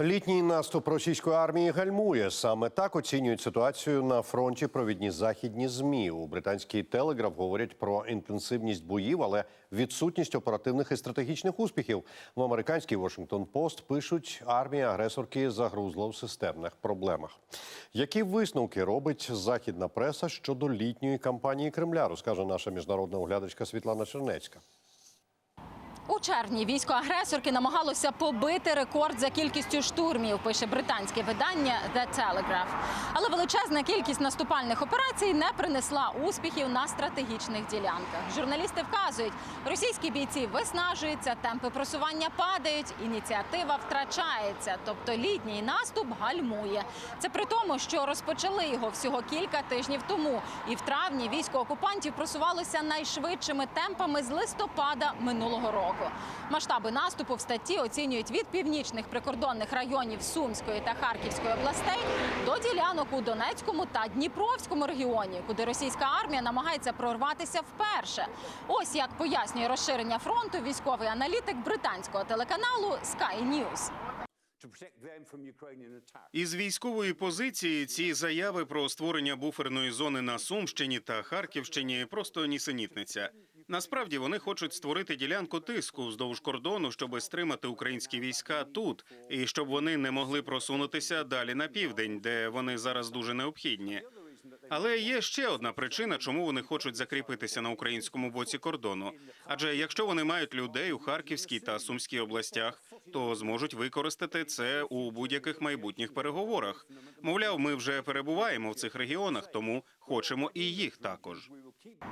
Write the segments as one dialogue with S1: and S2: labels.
S1: Літній наступ російської армії гальмує. Саме так оцінюють ситуацію на фронті провідні західні змі. У британський телеграф говорять про інтенсивність боїв, але відсутність оперативних і стратегічних успіхів. В американський Washington Post пишуть, армія агресорки загрузла в системних проблемах. Які висновки робить західна преса щодо літньої кампанії Кремля? Розкаже наша міжнародна оглядачка Світлана Чернецька.
S2: У червні військо агресорки намагалося побити рекорд за кількістю штурмів, пише британське видання The Telegraph. Але величезна кількість наступальних операцій не принесла успіхів на стратегічних ділянках. Журналісти вказують, російські бійці виснажуються, темпи просування падають, ініціатива втрачається. Тобто літній наступ гальмує. Це при тому, що розпочали його всього кілька тижнів тому. І в травні військо окупантів просувалося найшвидшими темпами з листопада минулого року. Масштаби наступу в статті оцінюють від північних прикордонних районів Сумської та Харківської областей до ділянок у Донецькому та Дніпровському регіоні, куди російська армія намагається прорватися вперше. Ось як пояснює розширення фронту військовий аналітик британського телеканалу Sky News.
S3: Із військової позиції ці заяви про створення буферної зони на Сумщині та Харківщині просто нісенітниця. Насправді вони хочуть створити ділянку тиску вздовж кордону, щоб стримати українські війська тут, і щоб вони не могли просунутися далі на південь, де вони зараз дуже необхідні. Але є ще одна причина, чому вони хочуть закріпитися на українському боці кордону. Адже якщо вони мають людей у Харківській та Сумській областях, то зможуть використати це у будь-яких майбутніх переговорах. Мовляв, ми вже перебуваємо в цих регіонах, тому хочемо і їх також.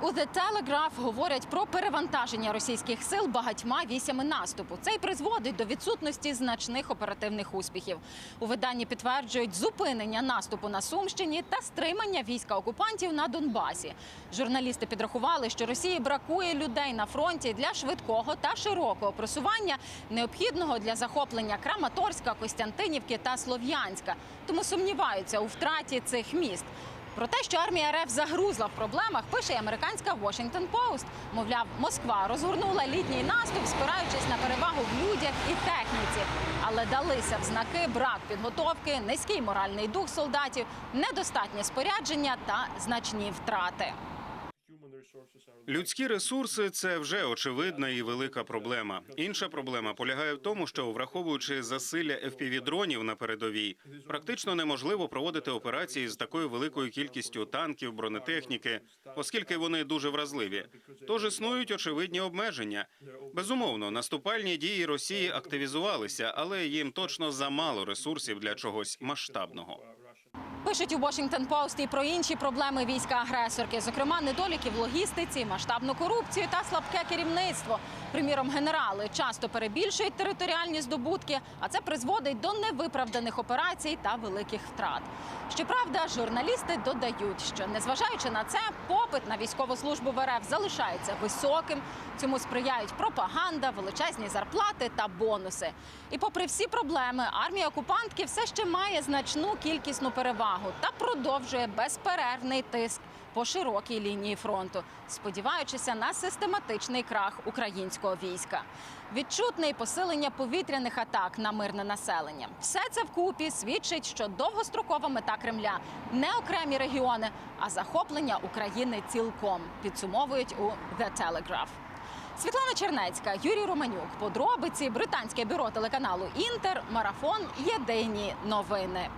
S2: У The Telegraph говорять про перевантаження російських сил багатьма вісями наступу. Це й призводить до відсутності значних оперативних успіхів. У виданні підтверджують зупинення наступу на Сумщині та стримання війська окупантів на Донбасі. Журналісти підрахували, що Росії бракує людей на фронті для швидкого та широкого просування, необхідного для захоплення Краматорська, Костянтинівки та Слов'янська. Тому сумніваються у втраті цих міст. Про те, що армія РФ загрузла в проблемах, пише й американська Washington Post. Мовляв, Москва розгорнула літній наступ, спираючись на перевагу в людях і техніці. Але далися в знаки брак підготовки, низький моральний дух солдатів, недостатнє спорядження та значні втрати.
S3: Людські ресурси це вже очевидна і велика проблема. Інша проблема полягає в тому, що враховуючи засилля fpv дронів на передовій, практично неможливо проводити операції з такою великою кількістю танків, бронетехніки, оскільки вони дуже вразливі. Тож існують очевидні обмеження. Безумовно, наступальні дії Росії активізувалися, але їм точно замало ресурсів для чогось масштабного.
S2: Пишуть у Washington Post і про інші проблеми війська агресорки, зокрема недоліки в логістиці, масштабну корупцію та слабке керівництво. Приміром, генерали часто перебільшують територіальні здобутки, а це призводить до невиправданих операцій та великих втрат. Щоправда, журналісти додають, що незважаючи на це, попит на військову службу в РФ залишається високим. Цьому сприяють пропаганда, величезні зарплати та бонуси. І попри всі проблеми, армія окупантки все ще має значну кількісну перевагу та продовжує безперервний тиск по широкій лінії фронту, сподіваючися на систематичний крах українського війська. Відчутне й посилення повітряних атак на мирне населення. Все це вкупі свідчить, що довгострокова мета Кремля не окремі регіони, а захоплення України цілком. Підсумовують у The Telegraph. Світлана Чернецька, Юрій Романюк. Подробиці британське бюро телеканалу Інтер. Марафон. Єдині новини.